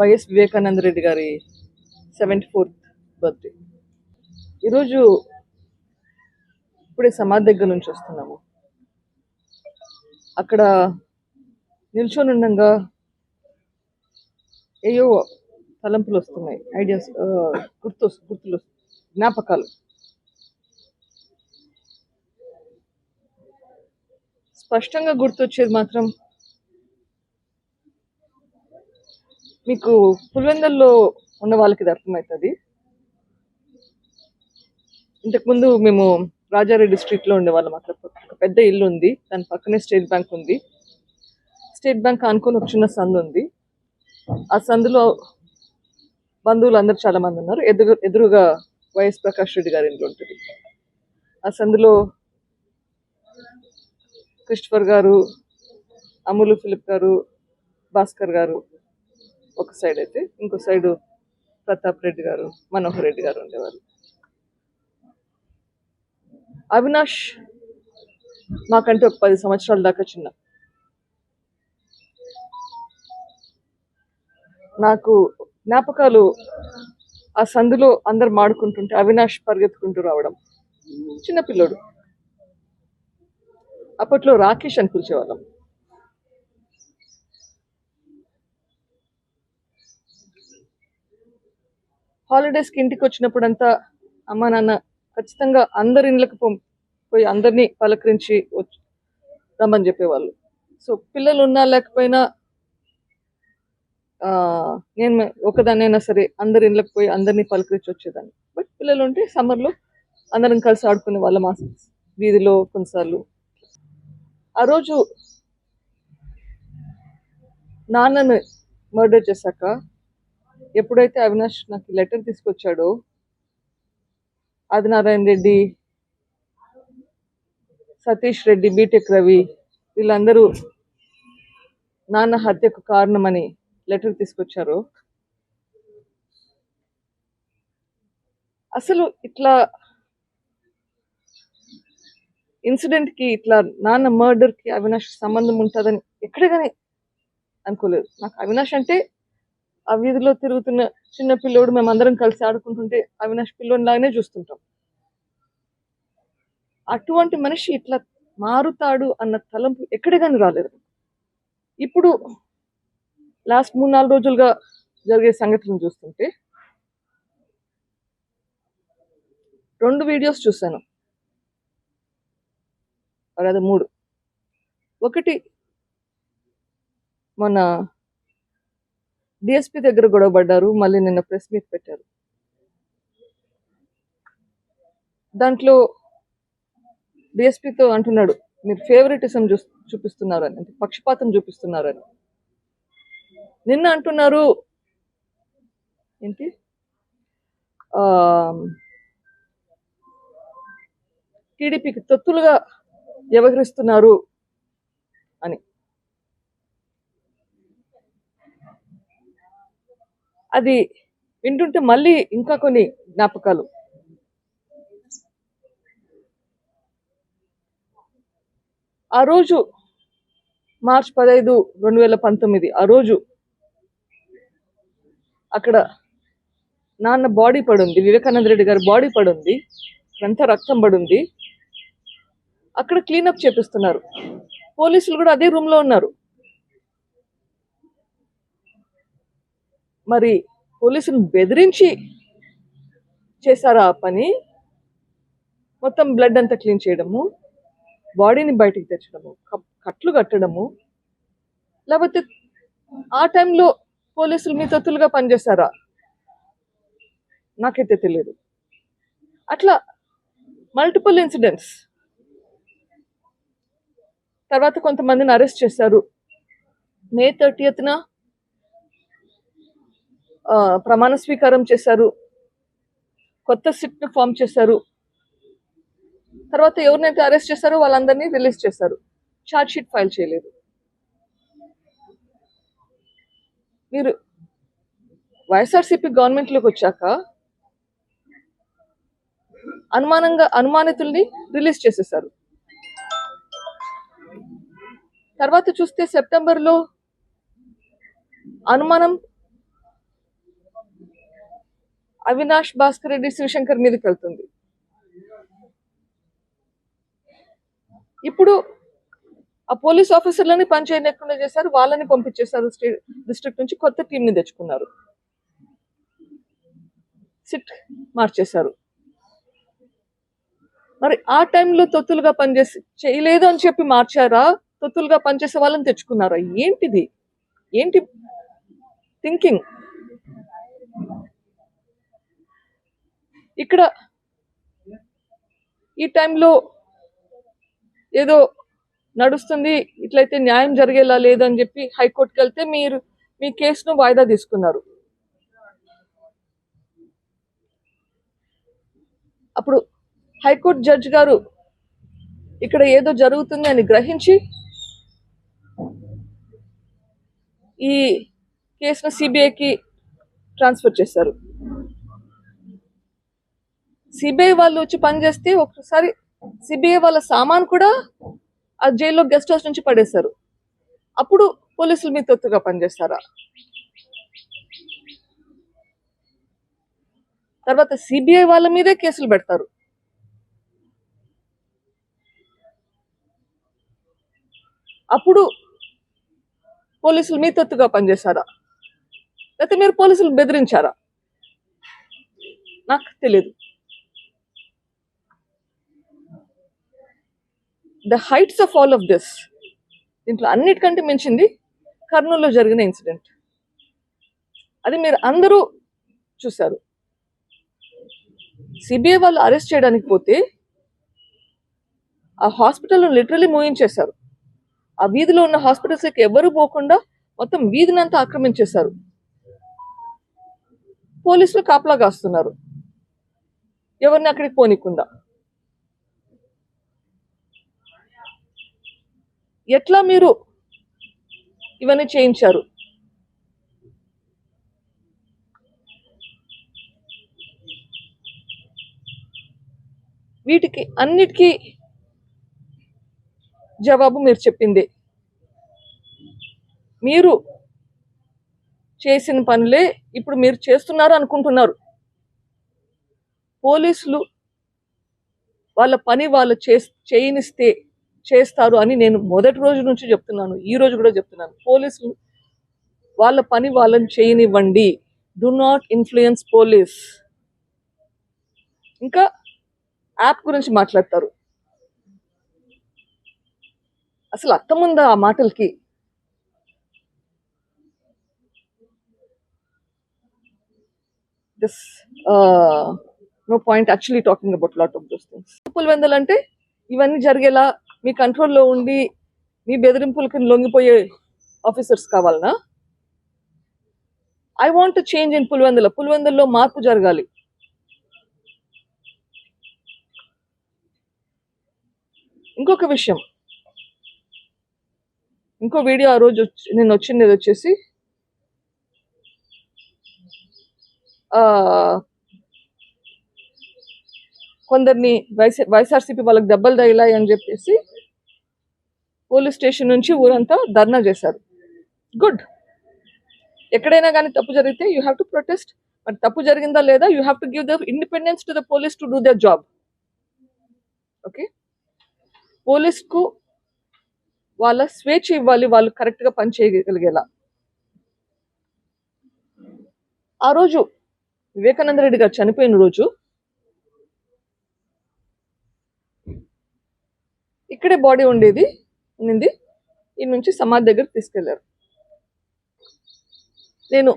YS Vivekananda Reddy గారి seventy fourth birthday. ఈరోజు ఇప్పుడే సమాధి దగ్గర నుంచి వస్తున్నాము. అక్కడ నిల్చొని ఉండగా ఏయో తలంపులు వస్తున్నాయి. ఐడియాస్ గుర్తు గుర్తులు జ్ఞాపకాలు. స్పష్టంగా గుర్తొచ్చేది మాత్రం మీకు పులివెందుల్లో ఉన్న వాళ్ళకి ఇది అర్థమవుతుంది. ఇంతకుముందు మేము రాజారెడ్డి స్ట్రీట్లో ఉండేవాళ్ళం అక్కడ. ఒక పెద్ద ఇల్లు ఉంది. దాని పక్కనే స్టేట్ బ్యాంక్ ఉంది. స్టేట్ బ్యాంక్ అనుకుని ఒక చిన్న సందు ఉంది. ఆ సందులో బంధువులు అందరు చాలా మంది ఉన్నారు. ఎదురు ఎదురుగా వైఎస్ ప్రకాష్ రెడ్డి గారి ఇంట్లో ఉంటుంది. ఆ సందులో క్రిస్టఫర్ గారు అమూలు ఫిలిప్ గారు భాస్కర్ గారు ఒక సైడ్ అయితే ఇంకో సైడ్ ప్రతాప్ రెడ్డి గారు మనోహర్ రెడ్డి గారు ఉండేవారు అవినాష్ మాకంటే ఒక పది సంవత్సరాల దాకా చిన్న. నాకు జ్ఞాపకాలు ఆ సందులో అందరు మాడుకుంటుంటే అవినాష్ పరిగెత్తుకుంటూ రావడం. చిన్నపిల్లోడు అప్పట్లో రాకేష్ అని పిలిచేవాళ్ళం. హాలిడేస్కి ఇంటికి వచ్చినప్పుడు అంతా అమ్మ నాన్న ఖచ్చితంగా అందరి ఇండ్లకు పో పోయి అందరినీ పలకరించి వచ్చి రమ్మని చెప్పేవాళ్ళు. సో పిల్లలు ఉన్నా లేకపోయినా నేను ఒకదాన్నైనా సరే అందరి ఇండ్లకు పోయి అందరినీ పలకరించి వచ్చేదాన్ని. బట్ పిల్లలు ఉంటే సమ్మర్లో అందరం కలిసి ఆడుకునే వాళ్ళం మా వీధిలో కొన్నిసార్లు. ఆ రోజు నాన్నను మర్డర్ చేశాక ఎప్పుడైతే అవినాష్ నాకు లెటర్ తీసుకొచ్చాడో ఆదినారాయణ రెడ్డి సతీష్ రెడ్డి బీటెక్ రవి వీళ్ళందరూ నాన్న హత్యకు కారణమని లెటర్ తీసుకొచ్చారు. అసలు ఇట్లా ఇన్సిడెంట్కి ఇట్లా నాన్న మర్డర్కి అవినాష్ సంబంధం ఉంటుందని ఎక్కడ కానీ అనుకోలేదు. నాకు అవినాష్ అంటే ఆ వీధిలో తిరుగుతున్న చిన్న పిల్లోడు మేమందరం కలిసి ఆడుకుంటుంటే అవినాష్ పిల్లోని లాగానే చూస్తుంటాం. అటువంటి మనిషి ఇట్లా మారుతాడు అన్న తలంపు ఎక్కడికని కానీ రాలేదు. ఇప్పుడు లాస్ట్ మూడు నాలుగు రోజులుగా జరిగే సంఘటనలు చూస్తుంటే రెండు వీడియోస్ చూశాను. అది మూడు. ఒకటి మన డిఎస్పి దగ్గర గొడవ పడ్డారు మళ్ళీ నిన్న ప్రెస్ మీట్ పెట్టారు. దాంట్లో డిఎస్పితో అంటున్నాడు మీరు ఫేవరెటిజం చూ చూపిస్తున్నారని అంటే పక్షపాతం చూపిస్తున్నారని. నిన్న అంటున్నారు ఏంటి? టీడీపీకి తొత్తులుగా వ్యవహరిస్తున్నారు అని. అది వింటుంటే మళ్ళీ ఇంకా కొన్ని జ్ఞాపకాలు. ఆ రోజు మార్చ్ పదహైదు రెండు వేల పంతొమ్మిది ఆ రోజు అక్కడ నాన్న బాడీ పడుంది వివేకానంద రెడ్డి గారి బాడీ పడుంది అంతా రక్తం పడుంది. అక్కడ క్లీనప్ చేపిస్తున్నారు. పోలీసులు కూడా అదే రూమ్లో ఉన్నారు. మరి పోలీసులు బెదిరించి చేశారు ఆ పని. మొత్తం బ్లడ్ అంతా క్లీన్ చేయడము బాడీని బయటికి తెచ్చడము కట్లు కట్టడము. లేకపోతే ఆ టైంలో పోలీసులు మీ తొత్తులుగా పనిచేశారా? నాకైతే తెలియదు అట్లా మల్టిపుల్ ఇన్సిడెంట్స్. తర్వాత కొంతమందిని అరెస్ట్ చేశారు. మే థర్టీయత్న ప్రమాణ స్వీకారం చేశారు. కొత్త సిట్ను ఫామ్ చేశారు. తర్వాత ఎవరినైతే అరెస్ట్ చేశారో వాళ్ళందరినీ రిలీజ్ చేశారు. ఛార్జ్ షీట్ ఫైల్ చేయలేదు. మీరు వైఎస్ఆర్సీపీ గవర్నమెంట్లోకి వచ్చాక అనుమానంగా అనుమానితుల్ని రిలీజ్ చేసేసారు తర్వాత చూస్తే సెప్టెంబర్లో అనుమానం అవినాష్ భాస్కర్ రెడ్డి శివశంకర్ మీదకి వెళ్తుంది ఇప్పుడు ఆ పోలీస్ ఆఫీసర్లని పని చేయకుండా చేశారు వాళ్ళని పంపించేశారు స్టేట్ డిస్ట్రిక్ట్ నుంచి కొత్త టీంని తెచ్చుకున్నారు. సిట్ మార్చేశారు. మరి ఆ టైంలో తొత్తులుగా పనిచేసి చేయలేదు అని చెప్పి మార్చారా? తొత్తులుగా పనిచేసే వాళ్ళని తెచ్చుకున్నారా? ఏంటిది? ఏంటి థింకింగ్? ఇక్కడ ఈ టైంలో ఏదో నడుస్తుంది ఇట్లయితే న్యాయం జరిగేలా లేదని చెప్పి హైకోర్టుకి వెళ్తే మీరు మీ కేసును వాయిదా తీసుకున్నారు. అప్పుడు హైకోర్టు జడ్జి గారు ఇక్కడ ఏదో జరుగుతుంది అని గ్రహించి ఈ కేసును సిబిఐకి ట్రాన్స్ఫర్ చేశారు. సిబిఐ వాళ్ళు వచ్చి పనిచేస్తే ఒకసారి సిబిఐ వాళ్ళ సామాన్ కూడా ఆ జైల్లో గెస్ట్ హౌస్ నుంచి పడేశారు. అప్పుడు పోలీసులు మీ తొత్తుగా పనిచేస్తారా? తర్వాత సిబిఐ వాళ్ళ మీదే కేసులు పెడతారు. అప్పుడు పోలీసులు మీ తొత్తుగా పనిచేశారా లేకపోతే మీరు పోలీసులు బెదిరించారా? నాకు తెలియదు the heights of all of this దీంట్లో అన్నిటికంటే మించింది కర్నూలులో జరిగిన ఇన్సిడెంట్ అది మీరు అందరూ చూశారు. సిబిఐ వాళ్ళు అరెస్ట్ చేయడానికి పోతే ఆ హాస్పిటల్ను లిటరలీ మూయించేశారు. ఆ వీధిలో ఉన్న హాస్పిటల్స్కి ఎవరు పోకుండా మొత్తం వీధినంతా ఆక్రమించేశారు. పోలీసులు కాపలా కాస్తున్నారు. ఎవరిని అక్కడికి పోనీకుండా. ఎట్లా మీరు ఇవన్నీ చేయించారు? వీటికి అన్నిటికీ జవాబు మీరు చెప్పింది. మీరు చేసిన పనులే ఇప్పుడు మీరు చేస్తున్నారు అనుకుంటున్నారు. పోలీసులు వాళ్ళ పని వాళ్ళు చే చేయనిస్తే చేస్తారు అని నేను మొదటి రోజు నుంచి చెప్తున్నాను ఈ రోజు కూడా చెప్తున్నాను. పోలీసులు వాళ్ళ పని వాళ్ళని చేయనివ్వండి. డు నాట్ ఇన్ఫ్లుయెన్స్ పోలీస్ ఇంకా యాప్ గురించి మాట్లాడతారు. అసలు అర్థముందా ఆ మాటలకి? This no point actually talking about lot of those things Pulivendula అంటే ఇవన్నీ జరిగేలా మీ కంట్రోల్లో ఉండి మీ బెదిరింపులకి లొంగిపోయే ఆఫీసర్స్ కావాలనా? I want change in Pulivendula. పులివెందుల్లో మార్పు జరగాలి. ఇంకొక విషయం. ఇంకో వీడియో ఆ రోజు వచ్చి- నేను వచ్చింది వచ్చేసి కొందరిని వైఎస్ వైఎస్ఆర్సీపీ వాళ్ళకి దెబ్బలు తగిలాయి అని చెప్పేసి పోలీస్ స్టేషన్ నుంచి ఊరంతా ధర్నా చేశారు. గుడ్. ఎక్కడైనా కానీ తప్పు జరిగితే యూ హ్యావ్ టు ప్రొటెస్ట్. మరి తప్పు జరిగిందా లేదా? You have to give the independence to the police to do their job. Okay? పోలీస్కు వాళ్ళ స్వేచ్ఛ ఇవ్వాలి వాళ్ళు కరెక్ట్గా పని చేయగలిగేలా. ఆ రోజు వివేకానంద రెడ్డి గారు చనిపోయిన రోజు ఇక్కడే బాడీ ఉండేది. నింది ఈ నుంచి సమాధి దగ్గర తీసుకెళ్ళారు. నేను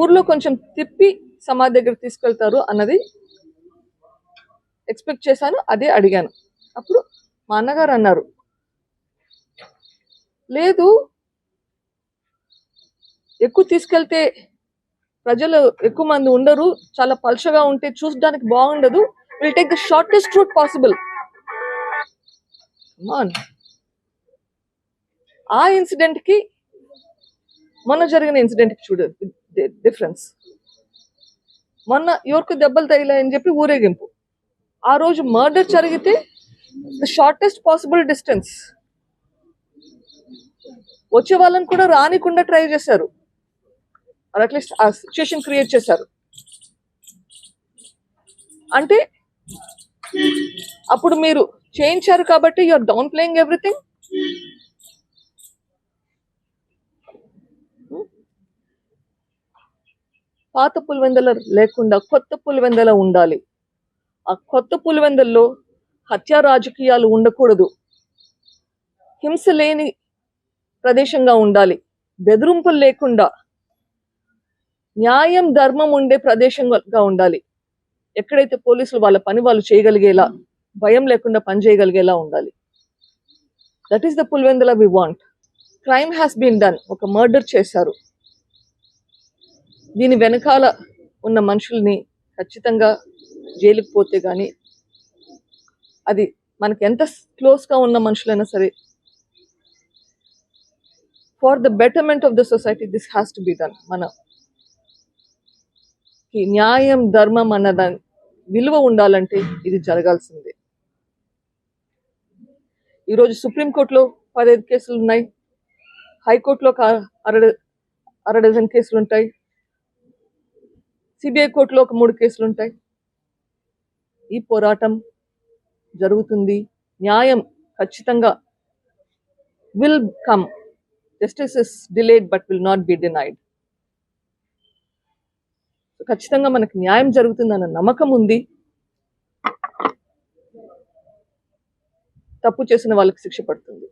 ఊర్లో కొంచెం తిప్పి సమాధి దగ్గర తీసుకెళ్తారు అన్నది ఎక్స్పెక్ట్ చేశాను అదే అడిగాను. అప్పుడు మా అన్నగారు అన్నారు లేదు ఎక్కువ తీసుకెళ్తే ప్రజలు ఎక్కువ మంది ఉండరు చాలా పల్చగా ఉంటే చూసడానికి బాగుండదు. Will take the shortest route possible man ఆ ఇన్సిడెంట్కి మొన్న జరిగిన ఇన్సిడెంట్కి చూడు డిఫరెన్స్ మొన్న ఎవరికి దెబ్బలు తగిలాయని చెప్పి ఊరేగింపు. ఆ రోజు మర్డర్ జరిగితే ద షార్టెస్ట్ పాసిబుల్ డిస్టెన్స్ వచ్చే వాళ్ళని కూడా రానికుండా ట్రై చేశారు. అట్లీస్ట్ ఆ సిచ్యుయేషన్ క్రియేట్ చేశారు. అంటే అప్పుడు మీరు చేయించారు కాబట్టి యూఆర్ డౌన్ ప్లేయింగ్ ఎవ్రీథింగ్ పాత పులివెందల లేకుండా కొత్త పులివెందల ఉండాలి. ఆ కొత్త పులివెందల్లో హత్యా రాజకీయాలు ఉండకూడదు. హింస లేని ప్రదేశంగా ఉండాలి. బెదిరింపులు లేకుండా న్యాయం ధర్మం ఉండే ప్రదేశంగా ఉండాలి. ఎక్కడైతే పోలీసులు వాళ్ళ పని వాళ్ళు చేయగలిగేలా భయం లేకుండా పని చేయగలిగేలా ఉండాలి. That is the Pulivendula we want crime has been done ఒక మర్డర్ చేశారు. దీని వెనకాల ఉన్న మనుషుల్ని ఖచ్చితంగా జైలుకి పోతే కానీ అది మనకి ఎంత క్లోజ్గా ఉన్న మనుషులైనా సరే for the betterment of the society this has to be done. మన న్యాయం ధర్మం అన్న దాని విలువ ఉండాలంటే ఇది జరగాల్సిందే. ఈరోజు సుప్రీంకోర్టులో పదహైదు కేసులు ఉన్నాయి హైకోర్టులో అర అర డజన్ కేసులు ఉంటాయి సిబిఐ కోర్టులో ఒక మూడు కేసులు ఉంటాయి. ఈ పోరాటం జరుగుతుంది. న్యాయం ఖచ్చితంగా will come justice is delayed but will not be denied ఖచ్చితంగా మనకు న్యాయం జరుగుతుందన్న నమ్మకం ఉంది. తప్పు చేసిన వాళ్ళకి శిక్ష పడుతుంది.